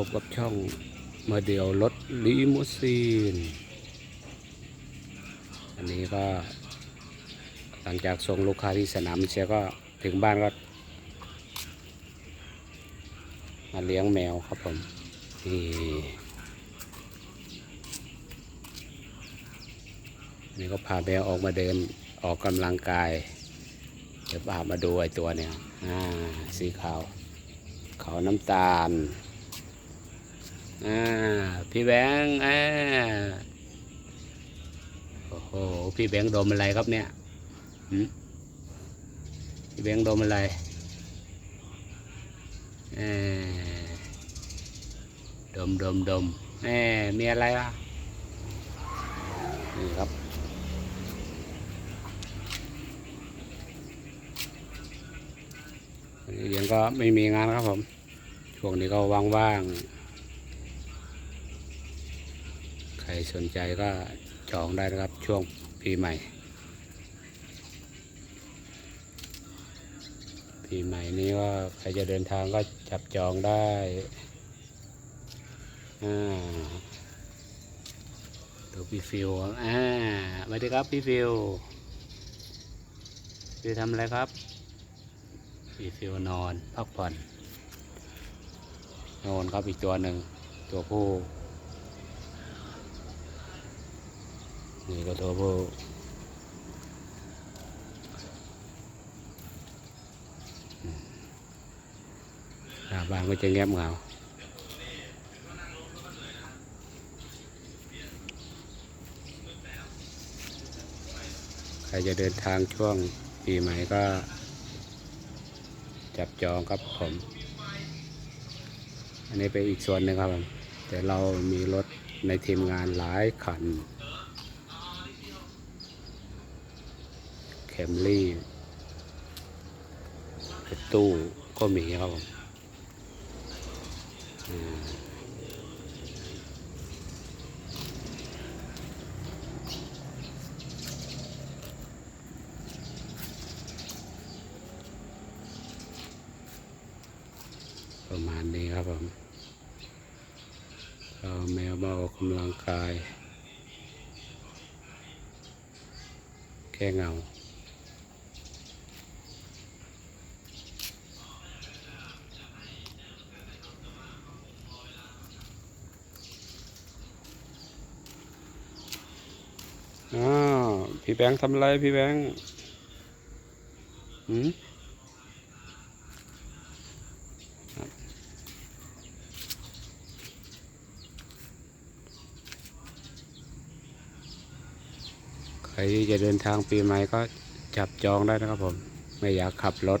พบกับช่องมาเดียวรถลีมูซีน อันนี้ก็หลังจากส่งลูกค้าที่สนามเชียก็ถึงบ้านก็ มาเลี้ยงแมวครับผมนี่นี่ก็พาแมวออกมาเดินออกกำลังกาย เดี๋ยวพามาดูไอ้ตัวเนี่ย อ่า สีขาว ขาวน้ำตาล อ่าพี่แบงค์อ่าโอ้โหพี่แบงค์ดมอะไรครับเนี่ยพี่แบงค์ดมอะไรเออดมดมดมแหมมีอะไรอะนี่ครับยังก็ไม่มีงานครับผม ช่วงนี้ก็ว่างๆ ใครสนใจก็จองได้นะครับช่วงปีใหม่ ปีใหม่นี้ก็ใครจะเดินทางก็จับจองได้อ่าดูพี่ฟิวอ่าสวัสดีครับพี่ฟิวฟิวทำอะไรครับพี่ฟิวนอนพักผ่อนนอนครับอีกตัวหนึ่งตัวผู้ นี่ก็ตัวผู้อืมหน้าบ้านก็จะเงียบเหงาใครจะเดินทางช่วงปีใหม่ก็ จับจองครับผม อันนี้เป็นอีกส่วนหนึ่งครับผมแต่เรามีรถในทีมงานหลายคัน คมรี่รถตู้ก็มีครับผมประมาณนี้ครับผมเอาแมวมาออกกำลังกายแค่เงา อ้าวพี่แบงค์ทำอะไรพี่แบงค์หืมใครที่จะเดินทางปีใหม่ก็จับจองได้นะครับผม ไม่อยากขับรถ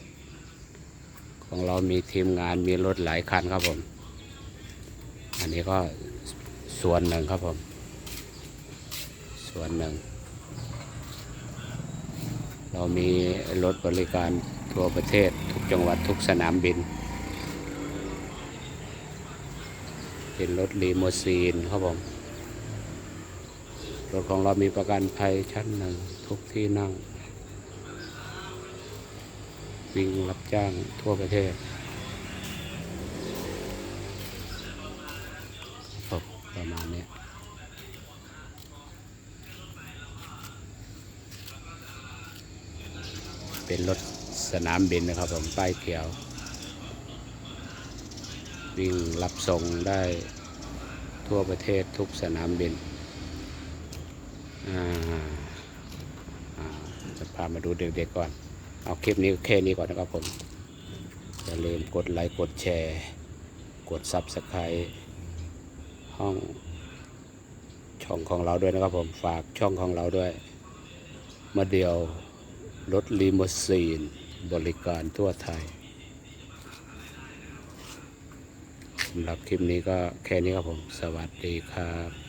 ของเรามีทีมงานมีรถหลายคันครับผม อันนี้ก็ส่วนหนึ่งครับผม ส่วนหนึ่ง เรามีรถบริการทั่วประเทศทุกจังหวัดทุกสนามบิน เป็นรถลีโมซีนครับผม รถของเรามีประกันภัยชั้นหนึ่งทุกที่นั่ง วิ่งรับจ้างทั่วประเทศครับประมาณนี้ เป็นรถสนามบินนะครับผมป้ายเขียว วิ่งรับส่งได้ทั่วประเทศทุกสนามบินจะพามาดูเด็กๆก่อน เอาคลิปนี้แค่นี้ก่อนนะครับผม อย่าลืมกดไลค์กดแชร์ กดซับสไครต์ห้องช่องของเราด้วยนะครับผมฝากช่องของเราด้วยมาเดียว รถลีมูซีน บริการทั่วไทยสำหรับคลิปนี้ก็แค่นี้ครับผม สวัสดีครับ